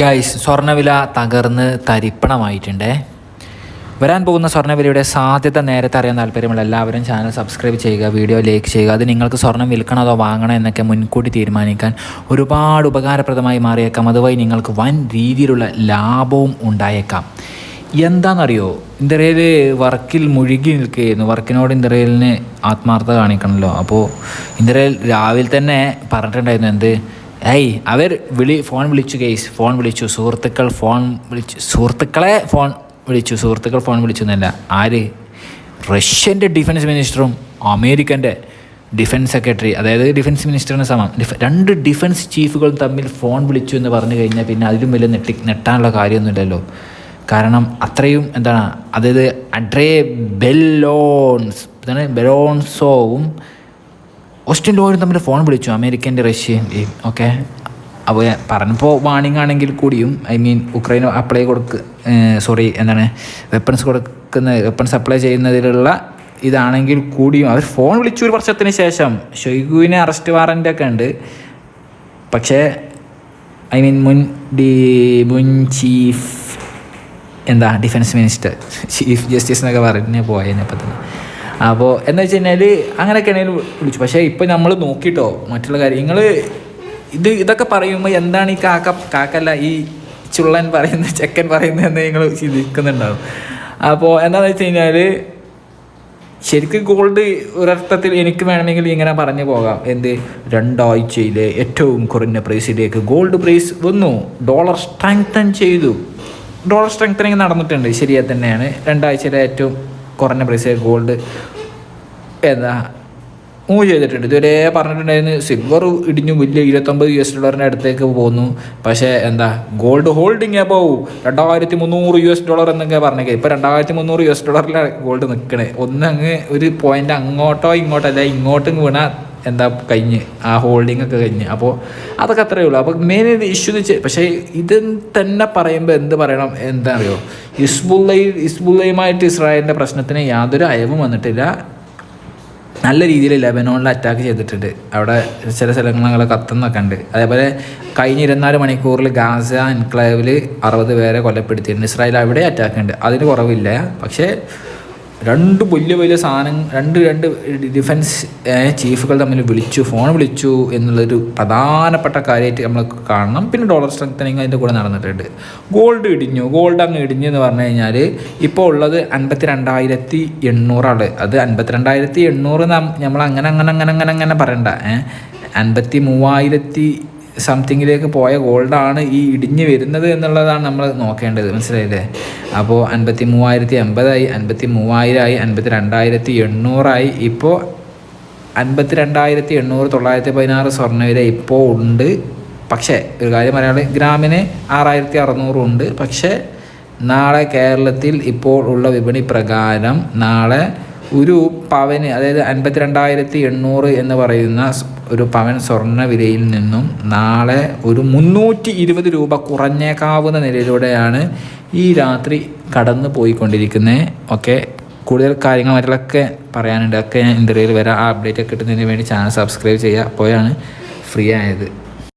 Guys സ്വർണവില തകർന്ന് തരിപ്പണമായിട്ടുണ്ടേ. വരാൻ പോകുന്ന സ്വർണവിലയുടെ സാധ്യത നേരത്തെ അറിയാൻ താല്പര്യമുള്ള എല്ലാവരും ചാനൽ സബ്സ്ക്രൈബ് ചെയ്യുക വീഡിയോ ലൈക്ക് ചെയ്യുക. അത് നിങ്ങൾക്ക് സ്വർണം വിൽക്കണോ അതോ വാങ്ങണോ എന്നൊക്കെ മുൻകൂട്ടി തീരുമാനിക്കാൻ ഒരുപാട് ഉപകാരപ്രദമായി മാറിയേക്കാം. അതുവഴി നിങ്ങൾക്ക് വൻ രീതിയിലുള്ള ലാഭവും ഉണ്ടായേക്കാം. എന്താണെന്നറിയോ ഇന്ത്യയിൽ വർക്കിൽ മുഴുകി നിൽക്കുകയായിരുന്നു. വർക്കിനോട് ഇന്ത്യയിലിന് ആത്മാർത്ഥത കാണിക്കണമല്ലോ അപ്പോൾ ഇന്ത്യയിൽ രാവിലെ തന്നെ പറഞ്ഞിട്ടുണ്ടായിരുന്നു എന്ത്? ഏയ് അവർ വിളി ഫോൺ വിളിച്ചു കേസ് ഫോൺ വിളിച്ചു. സുഹൃത്തുക്കൾ ഫോൺ വിളിച്ചു. സുഹൃത്തുക്കളെ ഫോൺ വിളിച്ചു. സുഹൃത്തുക്കൾ ഫോൺ വിളിച്ചു എന്നല്ല ആര്? റഷ്യന്റെ ഡിഫൻസ് മിനിസ്റ്ററും അമേരിക്കന്റെ ഡിഫൻസ് സെക്രട്ടറി. അതായത് ഡിഫൻസ് മിനിസ്റ്ററിന് സമം. രണ്ട് ഡിഫൻസ് ചീഫുകളും തമ്മിൽ ഫോൺ വിളിച്ചു എന്ന് പറഞ്ഞു കഴിഞ്ഞാൽ പിന്നെ അതിലും വലിയ നെട്ടി നെട്ടാനുള്ള കാര്യമൊന്നുമില്ലല്ലോ. കാരണം അത്രയും എന്താണ് അതായത് അഡ്രേ ബെല്ലോൺസ് എന്താണ് ബെലോൺസോവും ഓസ്റ്റിൻ ലോയും തമ്മിൽ ഫോൺ വിളിച്ചു. അമേരിക്കന്റെ റഷ്യന്റെയും ഓക്കെ അപ്പോൾ പറഞ്ഞപ്പോൾ വാണിംഗ് ആണെങ്കിൽ കൂടിയും ഐ മീൻ ഉക്രൈൻ അപ്ലൈ കൊടുക്ക് സോറി എന്താണ് വെപ്പൺസ് കൊടുക്കുന്ന വെപ്പൺസ് അപ്ലൈ ചെയ്യുന്നതിലുള്ള ഇതാണെങ്കിൽ കൂടിയും. അവർ ഫോൺ വിളിച്ചു ഒരു വർഷത്തിന് ശേഷം. ഷൊയ്ഗുവിനെ അറസ്റ്റ് വാറന്റ് ഒക്കെ ഉണ്ട്. പക്ഷേ ഐ മീൻ മുൻ ഡി മുൻ ചീഫ് എന്താ ഡിഫൻസ് മിനിസ്റ്റർ ചീഫ് ജസ്റ്റിസ് എന്നൊക്കെ പറഞ്ഞ് പോയതിനെ തന്നെ. അപ്പോൾ എന്ന് വെച്ച് കഴിഞ്ഞാൽ അങ്ങനെയൊക്കെയാണെങ്കിൽ വിളിച്ചു. പക്ഷേ ഇപ്പോൾ നമ്മൾ നോക്കിയിട്ടോ മറ്റുള്ള കാര്യം നിങ്ങൾ ഇത് ഇതൊക്കെ പറയുമ്പോൾ എന്താണ് ഈ കാക്ക കാക്കല്ല ഈ ചുള്ളൻ പറയുന്നത് ചെക്കൻ പറയുന്നതെന്ന് നിങ്ങൾ ചിന്തിക്കുന്നുണ്ടാവും. അപ്പോൾ എന്താണെന്ന് വെച്ച് കഴിഞ്ഞാൽ ശരിക്കും ഗോൾഡ് ഒരർത്ഥത്തിൽ എനിക്ക് വേണമെങ്കിൽ ഇങ്ങനെ പറഞ്ഞു പോകാം. എന്ത്? രണ്ടാഴ്ചയിലെ ഏറ്റവും കുറഞ്ഞ പ്രൈസിലേക്ക് ഗോൾഡ് പ്രൈസ് വന്നു. ഡോളർ സ്ട്രെങ്തൻ ചെയ്തു. ഡോളർ സ്ട്രെങ്തനിങ് നടന്നിട്ടുണ്ട്. ശരിയാ തന്നെയാണ്. രണ്ടാഴ്ചയിലെ ഏറ്റവും കുറഞ്ഞ പ്രൈസ് ഗോൾഡ് എന്താ മൂവ് ചെയ്തിട്ടുണ്ട്. ഇതുവരെ പറഞ്ഞിട്ടുണ്ടായിരുന്നു സിൽവർ ഇടിഞ്ഞു വലിയ ഇരുപത്തൊമ്പത് യു എസ് ഡോളറിന്റെ അടുത്തേക്ക് പോകുന്നു പക്ഷേ എന്താ ഗോൾഡ് ഹോൾഡിങ് അബവ് രണ്ടായിരത്തി മുന്നൂറ് യു എസ് ഡോളർ എന്നൊക്കെ പറഞ്ഞേക്കാം. ഇപ്പോൾ രണ്ടായിരത്തി മുന്നൂറ് യു എസ് ഡോളറിലാണ് ഗോൾഡ് നിൽക്കണേ ഒന്നങ്ങ് ഒരു പോയിന്റ് അങ്ങോട്ടോ ഇങ്ങോട്ടോ അല്ല ഇങ്ങോട്ടും വീണാൽ എന്താ കഴിഞ്ഞ് ആ ഹോൾഡിംഗ് ഒക്കെ കഴിഞ്ഞ്. അപ്പോൾ അതൊക്കെ അത്രയേ ഉള്ളൂ. അപ്പോൾ മെയിൻ ഇഷ്യൂ എന്ന് വെച്ചാൽ പക്ഷേ ഇത് തന്നെ പറയുമ്പോൾ എന്ത് പറയണം? എന്താ അറിയോ ഇസ്ബുള്ളൈ ഇസ്ബുല്ലയുമായിട്ട് ഇസ്രായേലിന്റെ പ്രശ്നത്തിന് യാതൊരു അയവും വന്നിട്ടില്ല. നല്ല രീതിയിൽ ലെബനോണിൽ അറ്റാക്ക് ചെയ്തിട്ടുണ്ട്. അവിടെ ചില സ്ഥലങ്ങളെ കത്തുന്നൊക്കെ ഉണ്ട്. അതേപോലെ കഴിഞ്ഞ ഇരുപത്തിനാല് മണിക്കൂറിൽ ഗാസ എൻക്ലേവിൽ അറുപത് പേരെ കൊലപ്പെടുത്തിയിട്ടുണ്ട്. ഇസ്രായേൽ അവിടെ അറ്റാക്ക് ഉണ്ട്. അതിന് കുറവില്ല. പക്ഷേ രണ്ട് വലിയ വലിയ സാധനം രണ്ട് രണ്ട് ഡിഫൻസ് ചീഫുകൾ തമ്മിൽ വിളിച്ചു ഫോൺ വിളിച്ചു എന്നുള്ളൊരു പ്രധാനപ്പെട്ട കാര്യമായിട്ട് നമ്മൾ കാണണം. പിന്നെ ഡോളർ സ്ട്രെങ്തനിങ് അതിന്റെ കൂടെ നടന്നിട്ടുണ്ട്. ഗോൾഡ് ഇടിഞ്ഞു. ഗോൾഡ് അങ്ങ് ഇടിഞ്ഞു എന്ന് പറഞ്ഞു കഴിഞ്ഞാൽ ഇപ്പോൾ ഉള്ളത് അൻപത്തി രണ്ടായിരത്തി എണ്ണൂറാണ്. അത് അൻപത്തി രണ്ടായിരത്തി എണ്ണൂറ് നമ്മൾ അങ്ങനെ അങ്ങനെ അങ്ങനെ അങ്ങനെ അങ്ങനെ പറയണ്ട. അൻപത്തി മൂവായിരത്തി സംതിങ്ങിലേക്ക് പോയ ഗോൾഡാണ് ഈ ഇടിഞ്ഞ് വരുന്നത് എന്നുള്ളതാണ് നമ്മൾ നോക്കേണ്ടത്. മനസ്സിലായില്ലേ? അപ്പോൾ അൻപത്തി മൂവായിരത്തി എൺപതായി അൻപത്തി മൂവായിരമായി അൻപത്തി രണ്ടായിരത്തി എണ്ണൂറായി ഇപ്പോൾ അൻപത്തി രണ്ടായിരത്തി എണ്ണൂറ് തൊള്ളായിരത്തി പതിനാറ് സ്വർണവില ഇപ്പോൾ ഉണ്ട്. പക്ഷേ ഒരു കാര്യം പറയുകയാണെങ്കിൽ ഗ്രാമിന് ആറായിരത്തി അറുന്നൂറും ഉണ്ട് പക്ഷേ നാളെ കേരളത്തിൽ ഇപ്പോൾ ഉള്ള വിപണി പ്രകാരം നാളെ ഒരു പവന് അതായത് അൻപത്തി രണ്ടായിരത്തി എണ്ണൂറ് എന്ന് പറയുന്ന ഒരു പവൻ സ്വർണ വിലയിൽ നിന്നും നാളെ ഒരു മുന്നൂറ്റി ഇരുപത് രൂപ കുറഞ്ഞേക്കാവുന്ന നിലയിലൂടെയാണ് ഈ രാത്രി കടന്നു പോയിക്കൊണ്ടിരിക്കുന്നത് ഓക്കെ കൂടുതൽ കാര്യങ്ങൾ മറ്റുള്ളൊക്കെ പറയാനുണ്ട്. ഒക്കെ ഞാൻ ഇന്റർവ്യൂവിൽ വരാം ആ അപ്ഡേറ്റ് ഒക്കെ കിട്ടുന്നതിന് വേണ്ടി ചാനൽ സബ്സ്ക്രൈബ് ചെയ്യുക. അപ്പോഴാണ് ഫ്രീ ആയത്.